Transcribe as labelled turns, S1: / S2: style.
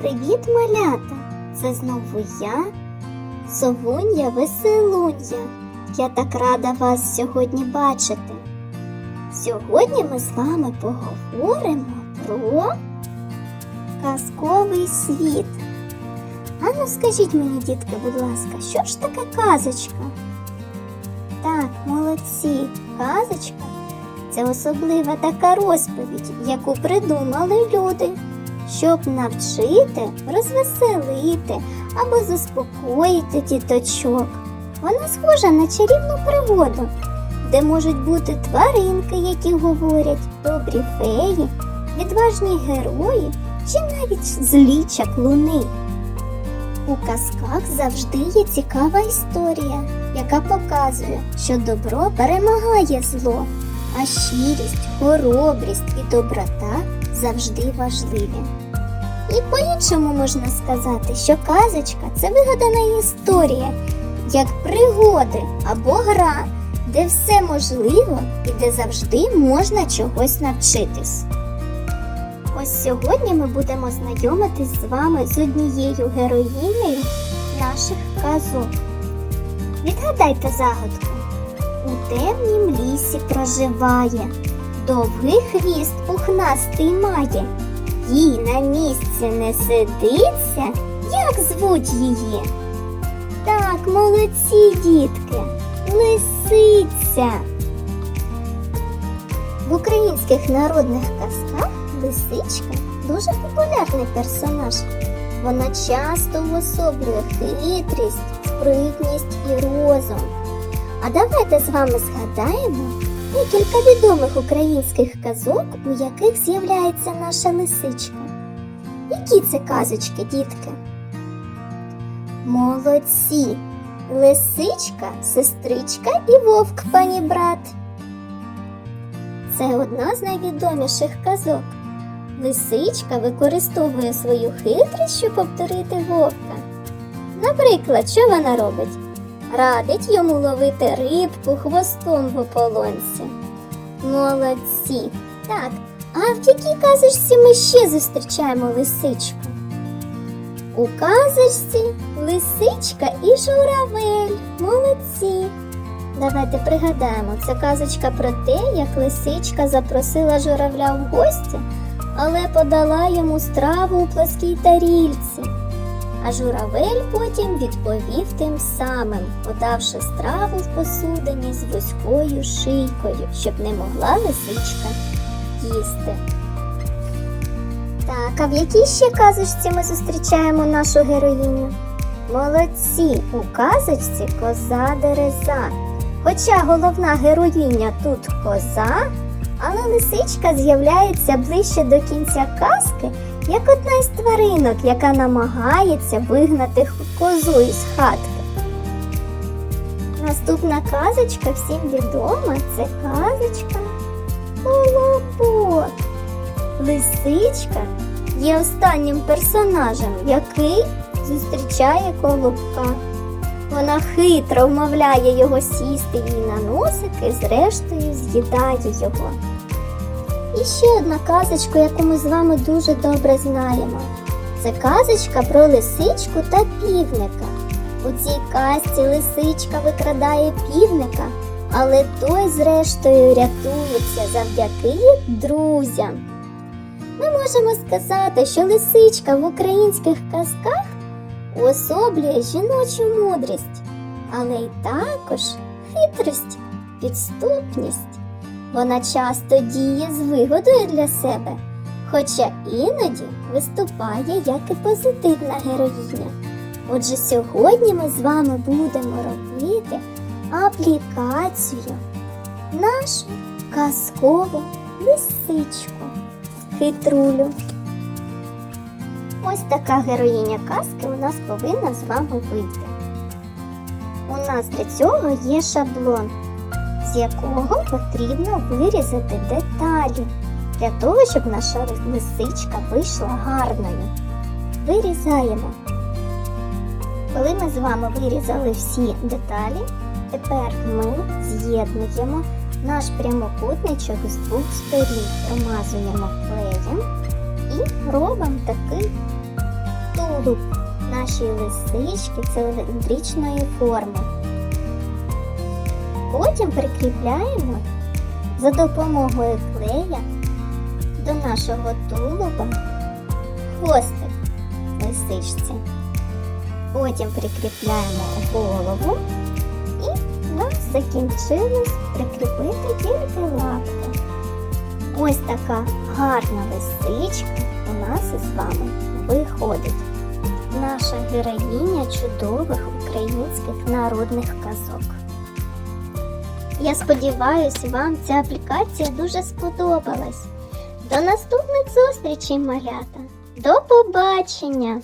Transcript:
S1: Привіт, малята! Це знову я, Совунья Веселунья. Я так рада вас сьогодні бачити. Сьогодні ми з вами поговоримо про казковий світ. Ану, скажіть мені, дітки, будь ласка, що ж таке казочка? Так, молодці, казочка це особлива така розповідь, яку придумали люди, щоб навчити, розвеселити або заспокоїти діточок. Вона схожа на чарівну пригоду, де можуть бути тваринки, які говорять, добрі феї, відважні герої чи навіть злі чаклуни. У казках завжди є цікава історія, яка показує, що добро перемагає зло, а щирість, хоробрість і доброта завжди важливі. І по-іншому можна сказати, що казочка це вигадана історія, як пригоди або гра, де все можливо і де завжди можна чогось навчитись. Ось сьогодні ми будемо знайомитись з вами з однією героїнею наших казок. Відгадайте загадку. У темнім лісі проживає, довгий хвіст пухнастий має, їй на місці не сидиться, як звуть її? Так, молодці, дітки, лисиця. В українських народних казках лисичка дуже популярний персонаж. Вона часто уособлює хитрість, спритність і розум. А давайте з вами згадаємо декілька відомих українських казок, у яких з'являється наша лисичка. Які це казочки, дітки? Молодці! Лисичка, сестричка і вовк, пані брат. Це одна з найвідоміших казок. Лисичка використовує свою хитрість, щоб повторити вовка. Наприклад, що вона робить? Радить йому ловити рибку хвостом в ополонці. Молодці! Так, а в якій казочці ми ще зустрічаємо лисичку? У казочці лисичка і журавель. Молодці! Давайте пригадаємо, це казочка про те, як лисичка запросила журавля в гості, але подала йому страву у плоскій тарільці. А журавель потім відповів тим самим, подавши страву в посудині з вузькою шийкою, щоб не могла лисичка їсти. Так, а в якій ще казочці ми зустрічаємо нашу героїню? Молодці, у казочці коза дереза. Хоча головна героїня тут коза, але лисичка з'являється ближче до кінця казки, як одна із тваринок, яка намагається вигнати козу із хатки. Наступна казочка всім відома це казочка Колобок. Лисичка є останнім персонажем, який зустрічає колобка. Вона хитро вмовляє його сісти їй на носик і зрештою з'їдає його. І ще одна казочка, яку ми з вами дуже добре знаємо. Це казочка про лисичку та півника. У цій казці лисичка викрадає півника, але той, зрештою, рятується завдяки друзям. Ми можемо сказати, що лисичка в українських казках уособлює жіночу мудрість, але й також хитрість, підступність. Вона часто діє з вигодою для себе, хоча іноді виступає як і позитивна героїня. Отже, сьогодні ми з вами будемо робити аплікацію нашу казкову лисичку, хитрулю. Ось така героїня казки у нас повинна з вами вийти. У нас для цього є шаблон, з якого потрібно вирізати деталі для того, щоб наша лисичка вийшла гарною. Вирізаємо. Коли ми з вами вирізали всі деталі, тепер ми з'єднуємо наш прямокутничок з двох сторін, промазуємо клеєм і робимо такий тулуб нашої лисички циліндричної форми. Потім прикріпляємо за допомогою клея до нашого тулуба хвостик лисичці. Потім прикріпляємо голову і в нас закінчилось прикріпити тільки лапки. Ось така гарна лисичка у нас із вами виходить. Наша героїня чудових українських народних казок. Я сподіваюся, вам ця аплікація дуже сподобалась. До наступних зустрічей, малята! До побачення!